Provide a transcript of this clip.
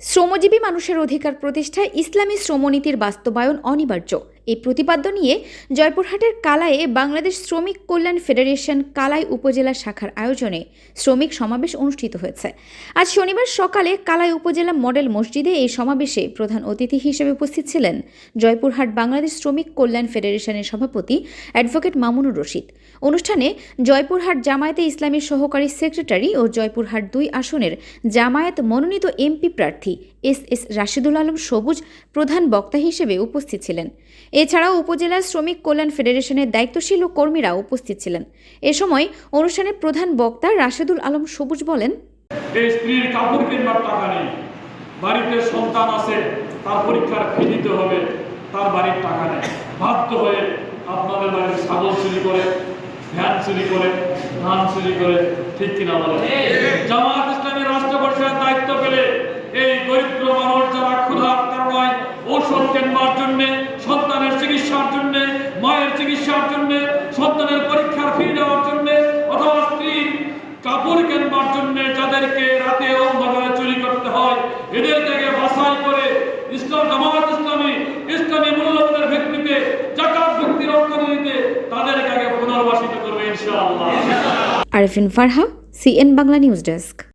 শ্রমজীবী মানুষের অধিকার প্রতিষ্ঠায় ইসলামী শ্রমনীতির বাস্তবায়ন অনিবার্য। এই প্রতিপাদ্য নিয়ে জয়পুরহাটের কালায়ে বাংলাদেশ শ্রমিক কল্যাণ ফেডারেশন কালাই উপজেলা শাখার আয়োজনে শ্রমিক সমাবেশ অনুষ্ঠিত হয়েছে। আজ শনিবার সকালে কালাই উপজেলা মডেল মসজিদে এই সমাবেশে প্রধান অতিথি হিসেবে উপস্থিত ছিলেন জয়পুরহাট বাংলাদেশ শ্রমিক কল্যাণ ফেডারেশনের সভাপতি অ্যাডভোকেট মামুনুর রশিদ। অনুষ্ঠানে জয়পুরহাট জামায়াতে ইসলামীর সহকারী সেক্রেটারি ও জয়পুরহাট দুই আসনের জামায়াত মনোনীত এমপি প্রার্থী এস এস রাশিদুল আলম সবুজ প্রধান বক্তা হিসেবে উপস্থিত ছিলেন। এছাড়াও উপজেলা শ্রমিক কল্যাণ ফেডারেশনের দায়িত্বশীল ও কর্মীরা উপস্থিত ছিলেন। এ সময় অনুষ্ঠানের প্রধান বক্তা রাশেদুল আলম সবুজ বলেন স্ত্রীর কাপড় কিনবার টাকা নেই, বাড়িতে সন্তান আছে, তার পরীক্ষার ফি দিতে হবে, তার বাড়ির টাকা নেই। বাধ্য হয়ে আপনাদের বাড়ির ছাগল চুরি করে, ভ্যান চুরি করে, ধান চুরি করে, ঠিক কিনা বলে ঔষধ কেনবার জন্য, সন্তানের চিকিৎসার জন্য, মায়ের চিকিৎসার জন্য, সন্তানের পরীক্ষার ফি দেওয়ার জন্য, অথবা কাপড় কেনবার জন্য যাদেরকে চুরি করতে হয়, এদের থেকে বাছাই করে ইসলাম, জামাত ইসলামী ইসলামী ভিত্তিতে, জাকাত ভিত্তির অর্থনীতিতে তাদেরকে আগে পুনর্বাসিত করবে ইনশাআল্লাহ। Arfin Farha CN Bangla news desk